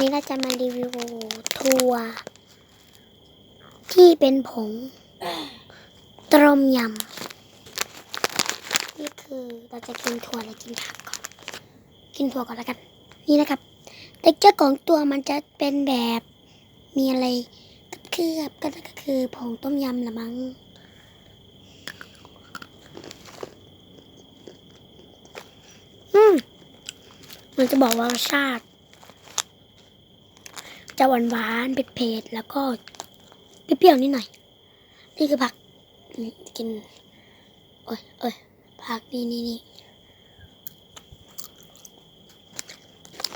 นี้เราจะมารีวิวทัวร์ที่เป็นผงต้มยำนี่คือเราจะกินถั่วหรือกินผักก่อน กินถั่วก่อนแล้วกัน นี่นะครับเท็กเจอร์ของตัวมันจะเป็นแบบมีอะไรเคลือบก็ก็คือผงต้มยำละมั้งอืมมันจะบอกว่ารสชาติ จะหวานหวานๆเผ็ดแล้วก็เปรี้ยวๆนิดหน่อย นี่คือผักกินโอ้ยโอ้ยผักนี่นี่นี่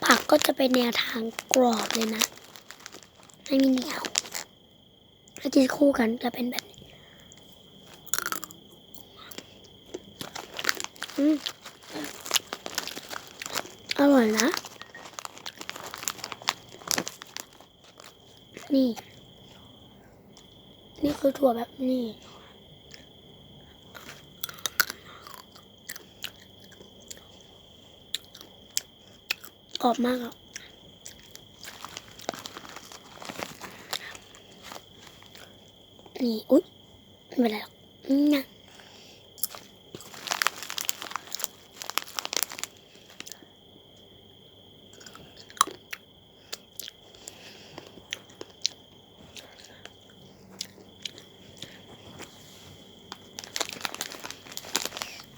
ผักก็จะเป็นแนวทางกรอบเลยนะไม่มีเหนียวถ้ากินคู่กันจะเป็นแบบนี้อืมอร่อยนะ นี่ นี่คือถั่วแบบนี้ กรอบมากอะนี่ อุ๊ยไม่เป็นไรหรอกนะ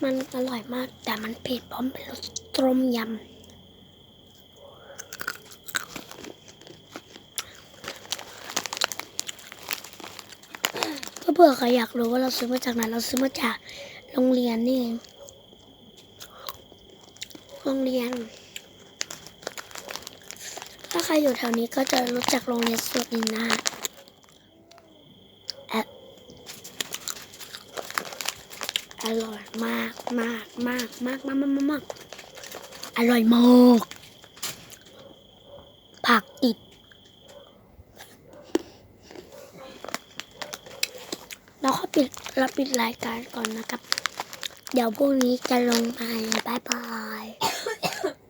มันอร่อยมาก แต่มันเผ็ดพราะมันเป็นรสต้มยำ ก็เผื่อใครอยากรู้ว่าเราซื้อมาจากไหน เราซื้อมาจากโรงเรียนนี่เอง โรงเรียน ถ้าใครอยู่แถวนี้ก็จะรู้จักโรงเรียนสวดินนะ อร่อยมากมากมากมากมากมากมากอร่อยมากผักติด เราก็ปิดเราปิดรายการก่อนนะครับ เดี๋ยวพรุ่งนี้จะลงไปบายบาย